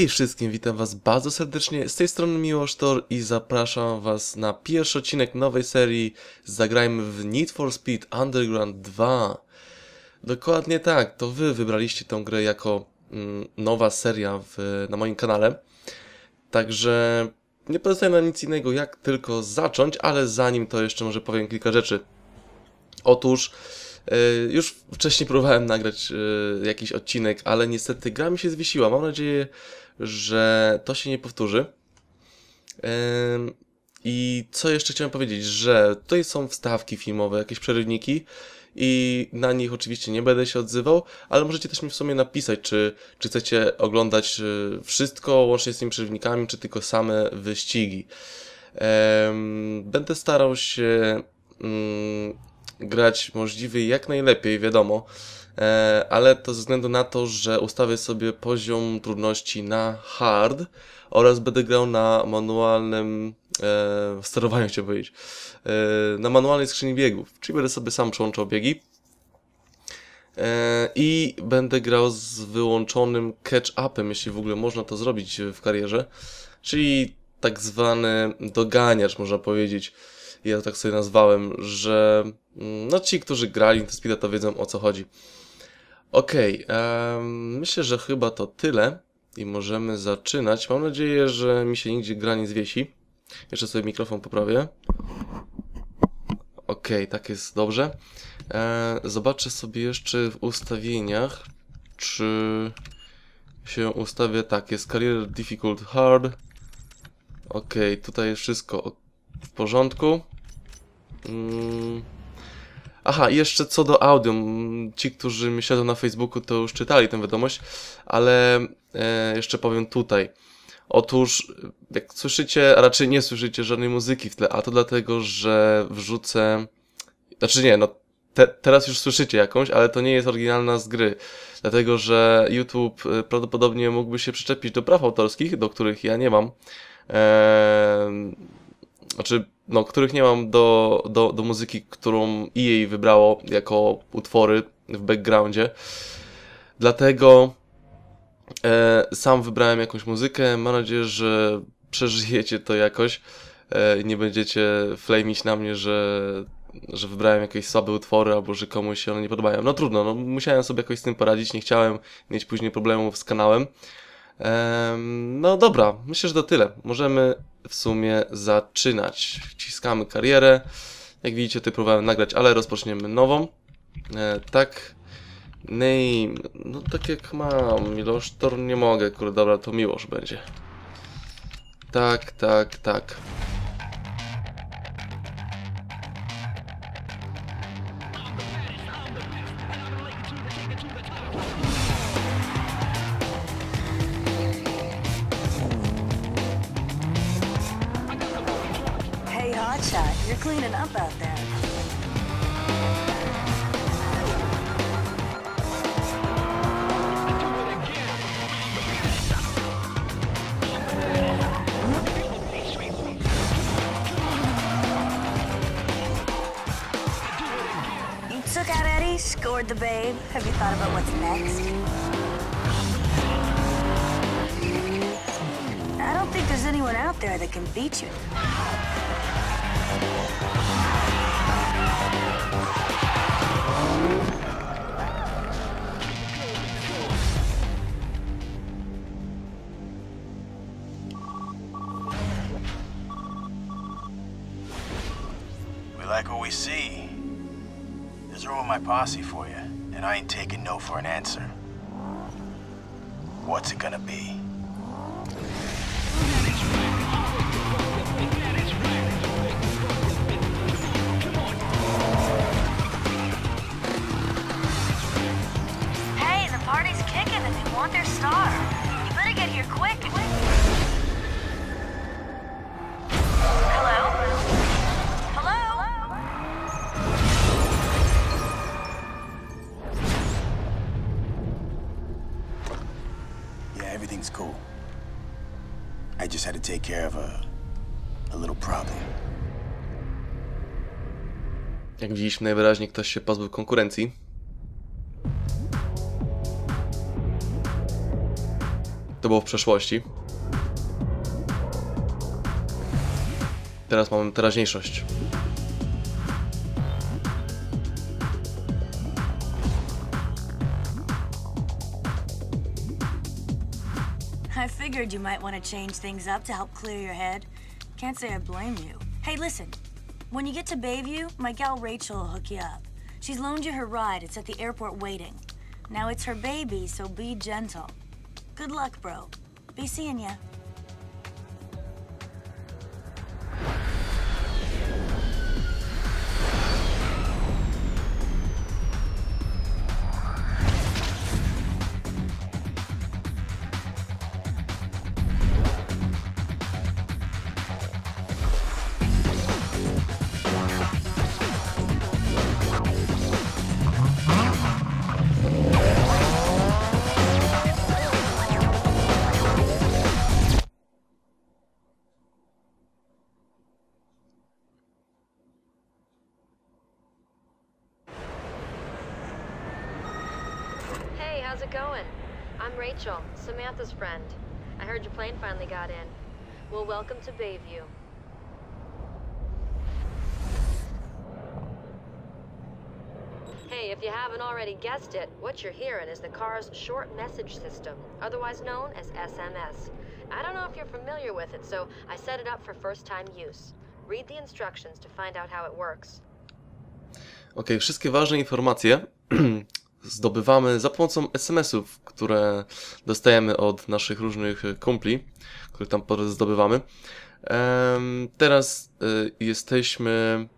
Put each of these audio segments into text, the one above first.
Hej wszystkim, witam was bardzo serdecznie. Z tej strony Miłosz Tor i zapraszam was na pierwszy odcinek nowej serii Zagrajmy w Need for Speed Underground 2. Dokładnie tak, to wy wybraliście tę grę jako mm, nowa seria w, na moim kanale. Także nie pozostaje nam nic innego jak tylko zacząć, ale zanim to jeszcze może powiem kilka rzeczy. Otóż już wcześniej próbowałem nagrać e, jakiś odcinek, ale niestety gra mi się zwiesiła. Mam nadzieję, że to się nie powtórzy. Em, I co jeszcze chciałem powiedzieć, że tutaj są wstawki filmowe, jakieś przerywniki i na nich oczywiście nie będę się odzywał, ale możecie też mi w sumie napisać, czy, czy chcecie oglądać e, wszystko łącznie z tymi przerywnikami, czy tylko same wyścigi. Będę starał się mm, grać możliwie jak najlepiej, wiadomo, e, ale to ze względu na to, że ustawię sobie poziom trudności na hard oraz będę grał na manualnym e, sterowaniu, chciałbym powiedzieć, e, na manualnej skrzyni biegów, czyli będę sobie sam przełączał biegi e, i będę grał z wyłączonym catch-upem, jeśli w ogóle można to zrobić w karierze, czyli tak zwany doganiacz, można powiedzieć. Ja tak sobie nazwałem, że mm, no ci, którzy grali to Speeda, to wiedzą o co chodzi. Okej, em, myślę, że chyba to tyle i możemy zaczynać. Mam nadzieję, że mi się nigdzie gra nie zwiesi. Jeszcze sobie mikrofon poprawię. Okej, tak jest dobrze. E, zobaczę sobie jeszcze w ustawieniach, czy się ustawię tak. Jest Career Difficult Hard. Okej, tutaj jest wszystko w porządku. Mm. Aha, i jeszcze co do audio. mm, Ci, którzy mi na Facebooku, to już czytali tę wiadomość, ale e, jeszcze powiem tutaj. Otóż, jak słyszycie, raczej nie słyszycie żadnej muzyki w tle, a to dlatego, że wrzucę. Znaczy nie, no te, teraz już słyszycie jakąś, ale to nie jest oryginalna z gry. Dlatego, że YouTube e, prawdopodobnie mógłby się przyczepić do praw autorskich, do których ja nie mam. Eee, znaczy, no, których nie mam do, do, do muzyki, którą EA wybrało jako utwory w backgroundzie. Dlatego e, sam wybrałem jakąś muzykę. Mam nadzieję, że przeżyjecie to jakoś. E, nie będziecie flamić na mnie, że, że wybrałem jakieś słabe utwory albo że komuś się one nie podobają. No trudno, no, musiałem sobie jakoś z tym poradzić. Nie chciałem mieć później problemów z kanałem. No dobra, myślę, że to tyle. Możemy w sumie zaczynać. Wciskamy karierę. Jak widzicie, tutaj próbowałem nagrać, ale rozpoczniemy nową. E, tak. Name. No tak jak mam. Miłosz Tor nie mogę, kurde, dobra, to Miłosz będzie. Tak, tak, tak. Cleaning up out there. You took out Eddie, scored the babe. Have you thought about what's next? I don't think there's anyone out there that can beat you. We like what we see. There's room in my posse for you, and I ain't taking no for an answer. What's it gonna be? Of a, a little problem. Jak widzieliśmy, najwyraźniej ktoś się pozbył konkurencji. To było w przeszłości. Teraz mamy teraźniejszość. Figured you might want to change things up to help clear your head. Can't say I blame you. Hey, listen. When you get to Bayview, my gal Rachel will hook you up. She's loaned you her ride. It's at the airport waiting. Now it's her baby, so be gentle. Good luck, bro. Be seeing ya. I'm Rachel, Samantha's friend. I heard your plane finally got in. Well, welcome to Bayview. Hey, if you haven't already guessed it, what you're hearing is the car's short message system, otherwise known as SMS. I don't know if you're familiar with it, so I set it up for first-time use. Read the instructions to find out how it works. Ok, wszystkie ważne informacje zdobywamy za pomocą SMS-ów, które dostajemy od naszych różnych kumpli, których tam zdobywamy. Teraz y, jesteśmy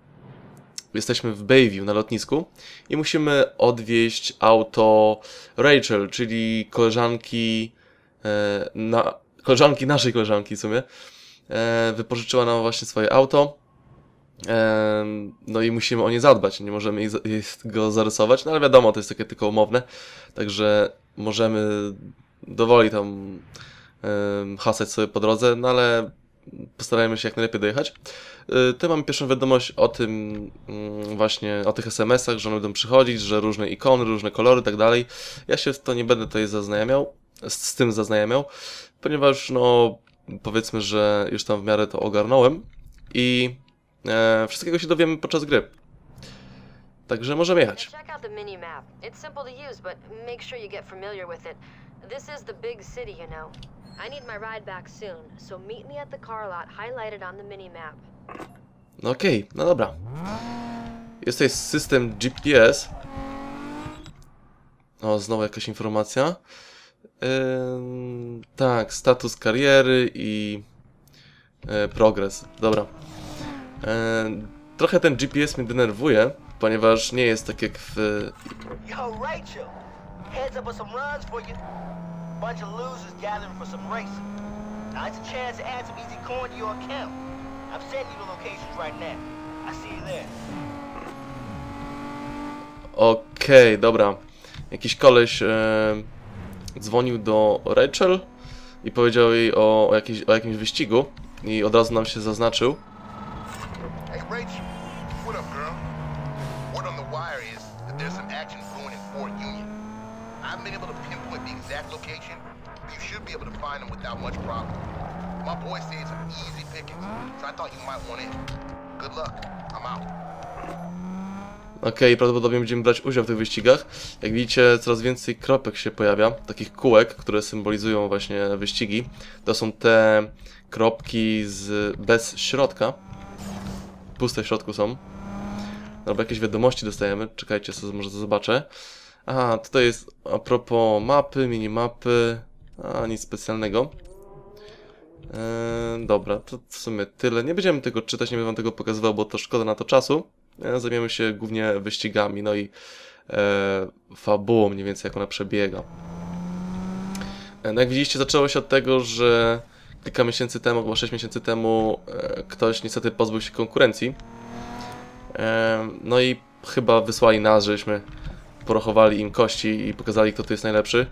jesteśmy w Bayview na lotnisku i musimy odwieźć auto Rachel, czyli koleżanki e, na, koleżanki naszej koleżanki w sumie. E, wypożyczyła nam właśnie swoje auto. No i musimy o nie zadbać, nie możemy go zarysować, no ale wiadomo, to jest takie tylko umowne, także możemy dowoli tam hasać sobie po drodze, no ale postarajmy się jak najlepiej dojechać. Y, Tu mamy pierwszą wiadomość o tym mm, właśnie, o tych SMS-ach, że one będą przychodzić, że różne ikony, różne kolory i tak dalej. Ja się w to nie będę tutaj zaznajamiał, z tym zaznajamiał, ponieważ no powiedzmy, że już tam w miarę to ogarnąłem i e, wszystkiego się dowiemy podczas gry. Także możemy jechać. This is the big city, you know. I need my ride back soon, so meet me at the car lot highlighted on the mini map. No okej, no dobra. Jest tutaj system GPS. O, znowu jakaś informacja. Tak, status kariery i e, progres. Dobra. Ym, trochę ten GPS mnie denerwuje, ponieważ nie jest tak jak w... Okej, dobra. Jakiś koleś e, dzwonił do Rachel i powiedział jej o, o, jakiś, o jakimś wyścigu i od razu nam się zaznaczył. Boy says some easy pickings, so I thought you might want in. Good luck. I'm out. Okej, prawdopodobnie będziemy brać udział w tych wyścigach. Jak widzicie, coraz więcej kropek się pojawia, takich kółek, które symbolizują właśnie wyścigi. To są te kropki z bez środka. Puste w środku są. Dobra, jakieś wiadomości dostajemy. Czekajcie, co, może to zobaczę. Aha, tutaj jest a propos mapy, minimapy. A, nic specjalnego. Eee, dobra, to w sumie tyle. Nie będziemy tego czytać, nie będę wam tego pokazywał, bo to szkoda na to czasu. E, Zajmiemy się głównie wyścigami, no i e, fabułą mniej więcej, jak ona przebiega. E, No jak widzieliście, zaczęło się od tego, że kilka miesięcy temu, chyba 6 miesięcy temu, e, ktoś niestety pozbył się konkurencji. E, No i chyba wysłali nas, żebyśmy porachowali im kości i pokazali, kto tu jest najlepszy.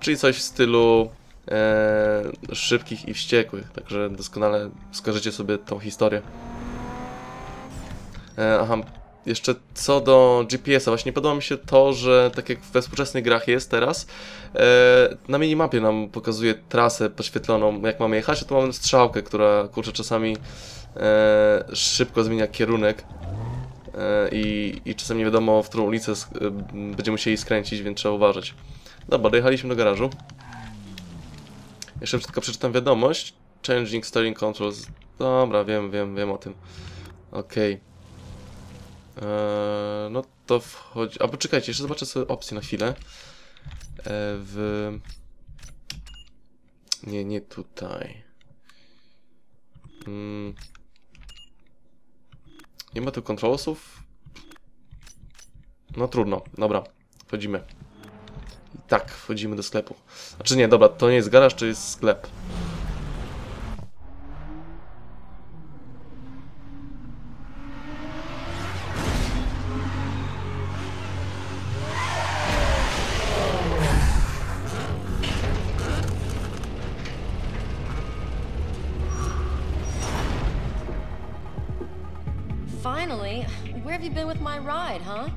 Czyli coś w stylu e, szybkich i wściekłych. Także doskonale skojarzycie sobie tą historię. E, aha, jeszcze co do GPS-a, właśnie podoba mi się to, że tak jak we współczesnych grach jest teraz, e, na minimapie nam pokazuje trasę podświetloną, jak mamy jechać, a tu mamy strzałkę, która kurczę czasami e, szybko zmienia kierunek e, i, i czasem nie wiadomo, w którą ulicę będziemy musieli skręcić, więc trzeba uważać. Dobra, dojechaliśmy do garażu. Jeszcze tylko przeczytam wiadomość. Changing steering controls. Dobra, wiem, wiem, wiem o tym. Okej. Eee, no to wchodzi... A poczekajcie, jeszcze zobaczę sobie opcję na chwilę. Eee, w... Nie, nie tutaj. Mm. Nie ma tu controlsów? No trudno, dobra, wchodzimy. Tak, wchodzimy do sklepu. Znaczy nie, dobra, to nie jest garaż, to jest sklep. Finally, where have you been with my ride, huh?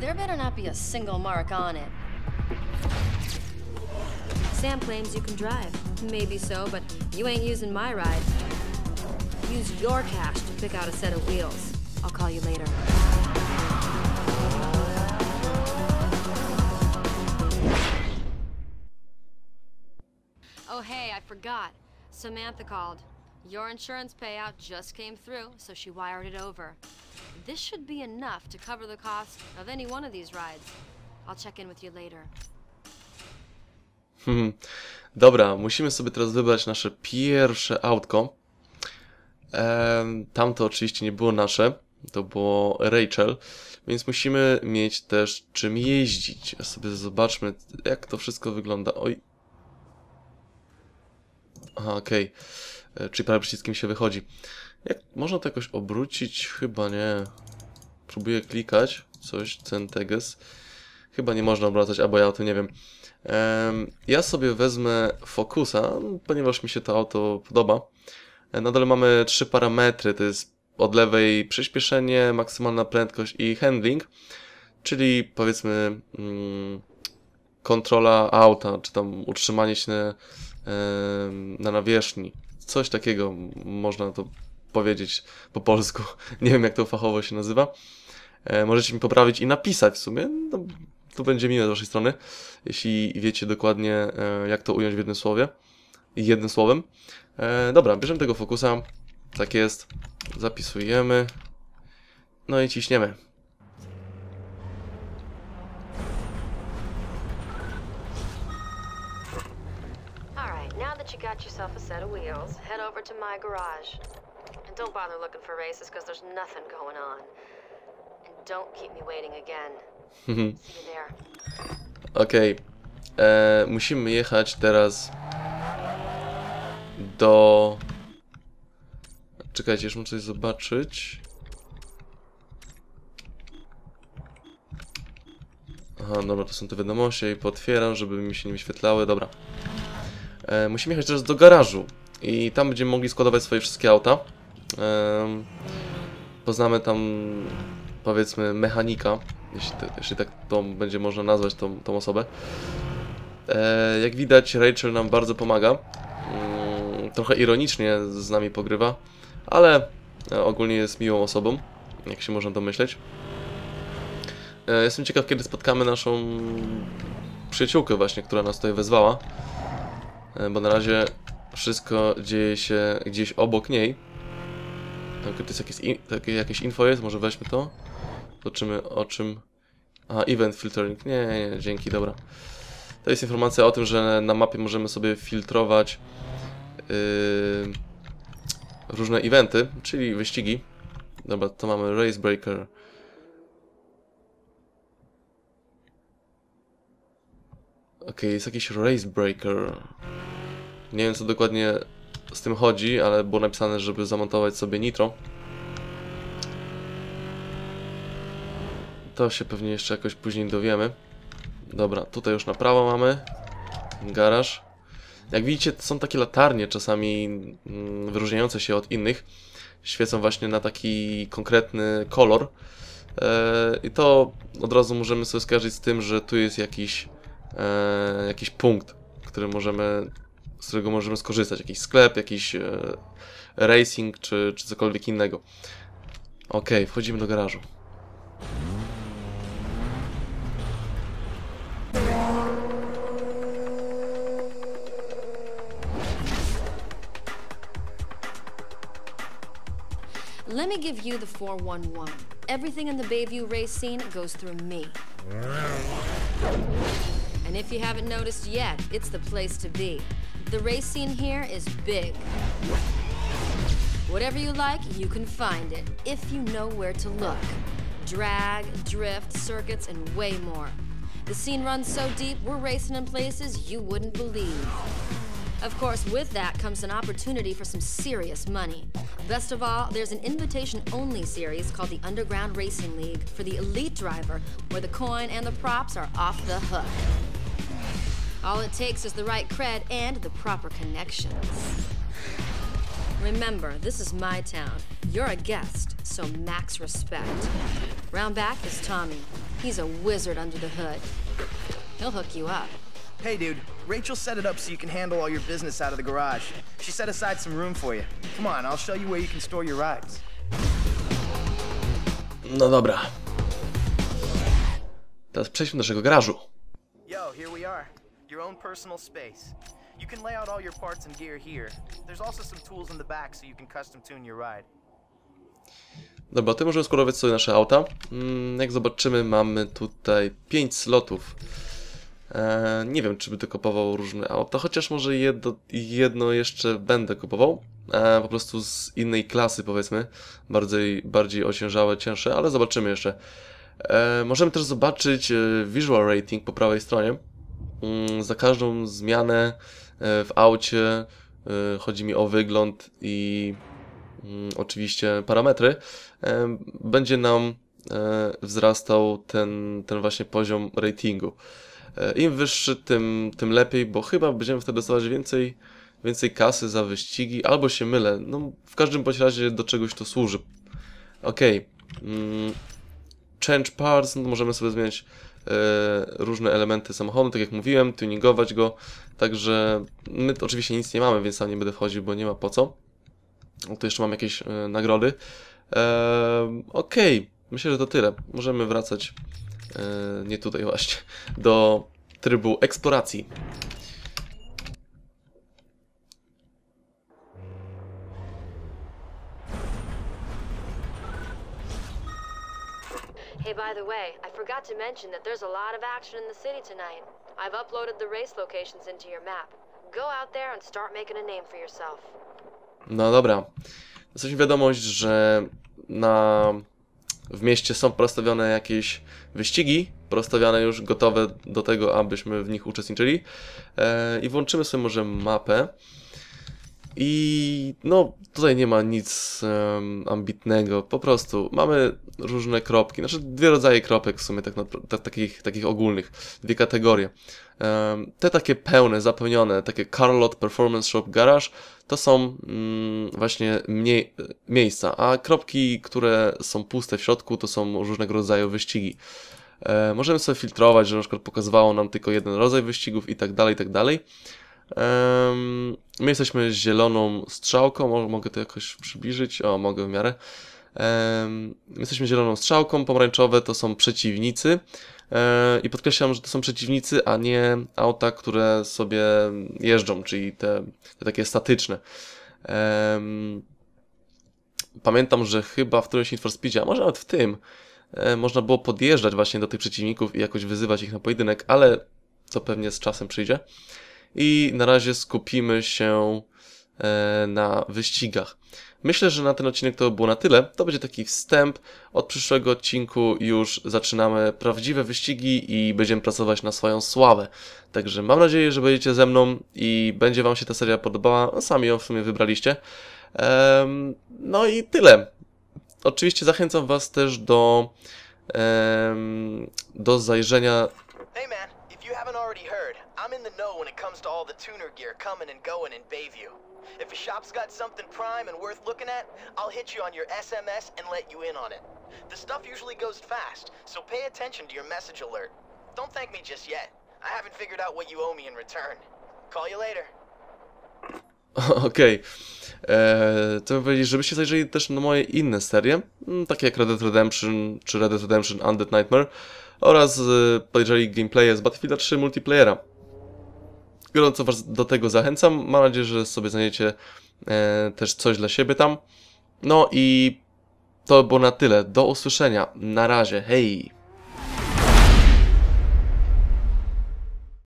There better not be a single mark on it. Sam claims you can drive. Maybe so, but you ain't using my ride. Use your cash to pick out a set of wheels. I'll call you later. Oh, hey, I forgot. Samantha called. Your insurance payout just came through, so she wired it over. This should be enough to cover the cost of any one of these rides. I'll check in with you later. Hmm. Dobra, musimy sobie teraz wybrać nasze pierwsze autko. Em, tamto oczywiście nie było nasze, to było Rachel, więc musimy mieć też czym jeździć. A sobie zobaczmy, jak to wszystko wygląda. Oj. Aha, okej. E, Czyli prawym przyciskiem się wychodzi. Jak można to jakoś obrócić? Chyba nie. Próbuję klikać. Coś, Centeges. Chyba nie można obracać, albo ja o tym nie wiem. Ja sobie wezmę Focusa, ponieważ mi się to auto podoba. E, Na dole mamy trzy parametry, to jest od lewej przyspieszenie, maksymalna prędkość i handling, czyli powiedzmy mm, kontrola auta, czy tam utrzymanie się na, na nawierzchni. Coś takiego można to powiedzieć po polsku. Nie wiem jak to fachowo się nazywa. E, Możecie mi poprawić i napisać w sumie. No, to będzie miłe z waszej strony, jeśli wiecie dokładnie e, jak to ująć w jednym słowie. Jednym słowem. E, dobra, bierzemy tego fokusa. Tak jest. Zapisujemy. No i ciśniemy. You got yourself a set of wheels, head over to my garage. And don't bother looking for races, because there's nothing going on. And don't keep me waiting again. There. Okej. E, Musimy jechać teraz do... Czekajcie, już muszę coś zobaczyć. Aha, dobra, to są te wiadomości, je potwieram, żeby mi się nie wyświetlały, dobra. E, musimy jechać teraz do garażu i tam będziemy mogli składować swoje wszystkie auta. Em, poznamy tam, powiedzmy, mechanika, jeśli, te, jeśli tak to będzie można nazwać tą, tą osobę. E, jak widać, Rachel nam bardzo pomaga. Mm, trochę ironicznie z nami pogrywa, ale e, ogólnie jest miłą osobą, jak się można domyśleć. E, jestem ciekaw, kiedy spotkamy naszą przyjaciółkę właśnie, która nas tutaj wezwała. E, bo na razie wszystko dzieje się gdzieś obok niej. Tam to jest jakieś, in, jakieś info jest, może weźmy to. Zobaczymy o czym... Aha, event filtering. Nie, nie, nie, dzięki, dobra. To jest informacja o tym, że na mapie możemy sobie filtrować yy, różne eventy, czyli wyścigi. Dobra, to mamy Racebreaker. Okej, jest jakiś Racebreaker. Nie wiem co dokładnie z tym chodzi, ale było napisane, żeby zamontować sobie nitro. To się pewnie jeszcze jakoś później dowiemy. Dobra, tutaj już na prawo mamy garaż. Jak widzicie, są takie latarnie czasami mm, wyróżniające się od innych. świecą właśnie na taki konkretny kolor. E, I to od razu możemy sobie skojarzyć z tym, że tu jest jakiś, e, jakiś punkt, który możemy, z którego możemy skorzystać. Jakiś sklep, jakiś e, racing czy, czy cokolwiek innego. Ok, wchodzimy do garażu. Let me give you the 411. Everything in the Bayview race scene goes through me. And if you haven't noticed yet, it's the place to be. The race scene here is big. Whatever you like, you can find it, if you know where to look. Drag, drift, circuits, and way more. The scene runs so deep, we're racing in places you wouldn't believe. Of course, with that comes an opportunity for some serious money. Best of all, there's an invitation only series called the Underground Racing League for the elite driver, where the coin and the props are off the hook. All it takes is the right cred and the proper connections. Remember, this is my town. You're a guest, so max respect. Round back is Tommy. He's a wizard under the hood. He'll hook you up. Hey, dude. Rachel set it up so you can handle all your business out of the garage. She set aside some room for you. Come on, I'll show you where you can store your rides. No dobra. Teraz przejdźmy do naszego garażu. Yo, here we are. Your own personal space. You can lay out all your parts and gear here. There's also some tools in the back so you can custom tune your ride. Dobra, ty możemy składować sobie nasze auta. Mm, Jak zobaczymy, mamy tutaj 5 slotów. E, nie wiem, czy będę kupował różne auta, chociaż może jedno, jedno jeszcze będę kupował. E, po prostu z innej klasy, powiedzmy. Bardziej, bardziej ociężałe, cięższe, ale zobaczymy jeszcze. E, możemy też zobaczyć visual rating po prawej stronie. Mm, za każdą zmianę w aucie chodzi mi o wygląd i mm, oczywiście parametry, będzie nam wzrastał ten, ten właśnie poziom ratingu. E, Im wyższy, tym, tym lepiej, bo chyba będziemy wtedy dostawać więcej, więcej kasy za wyścigi, albo się mylę. No, w każdym bądź razie do czegoś to służy. Ok. Mm, change parts, no, możemy sobie zmieniać e, różne elementy samochodu, tak jak mówiłem, tuningować go. Także my oczywiście nic nie mamy, więc tam nie będę wchodził, bo nie ma po co. O, tu jeszcze mam jakieś e, nagrody. E, Okej, myślę, że to tyle. Możemy wracać, nie tutaj właśnie, do trybu eksploracji. Hey, by the way, I forgot to mention that there's a lot of action in the city tonight. I've uploaded the race locations into your map. Go out there and start making a name for yourself. No dobra. Dostaliśmy wiadomość, że na... w mieście są prostawione jakieś wyścigi, prostawiane już gotowe do tego, abyśmy w nich uczestniczyli. E, I włączymy sobie może mapę. I no, tutaj nie ma nic em, ambitnego, po prostu mamy różne kropki, znaczy dwie rodzaje kropek w sumie, tak, napra- tak, takich, takich ogólnych, dwie kategorie. Te takie pełne, zapełnione, takie Carlot Performance Shop Garage, to są mm, właśnie mniej, miejsca, a kropki, które są puste w środku, to są różnego rodzaju wyścigi. E, możemy sobie filtrować, że na przykład pokazywało nam tylko jeden rodzaj wyścigów i tak dalej, i tak dalej. My jesteśmy zieloną strzałką, Mo- mogę to jakoś przybliżyć, o mogę w miarę. Jesteśmy zieloną strzałką, pomarańczowe to są przeciwnicy. E, I podkreślam, że to są przeciwnicy, a nie auta, które sobie jeżdżą, czyli te, te takie statyczne. Pamiętam, że chyba w którymś Need for Speedzie, a może nawet w tym, e, można było podjeżdżać właśnie do tych przeciwników i jakoś wyzywać ich na pojedynek, ale to pewnie z czasem przyjdzie. I na razie skupimy się e, na wyścigach. Myślę, że na ten odcinek to by było na tyle. To będzie taki wstęp. Od przyszłego odcinku już zaczynamy prawdziwe wyścigi i będziemy pracować na swoją sławę. Także mam nadzieję, że będziecie ze mną i będzie Wam się ta seria podobała. No, sami ją w sumie wybraliście. No i tyle. Oczywiście zachęcam Was też do, do zajrzenia Hey man, if you haven't already heard, I'm in the know when it comes to all the tuner gear coming and going in Bayview. If a shop's got something prime and worth looking at, I'll hit you on your SMS and let you in on it. The stuff usually goes fast, so pay attention to your message alert. Don't thank me just yet. I haven't figured out what you owe me in return. Call you later. Okej. Eee, To powiedzieć, żebyście zajrzeli też na moje inne serie, mm, takie jak Red Dead Redemption czy Red Dead Redemption Undead Nightmare oraz e, podejrzeli gameplaye z Battlefielda 3 multiplayera. Gorąco Was do tego zachęcam. Mam nadzieję, że sobie znajdziecie e, też coś dla siebie tam. No i to było na tyle. Do usłyszenia. Na razie. Hej!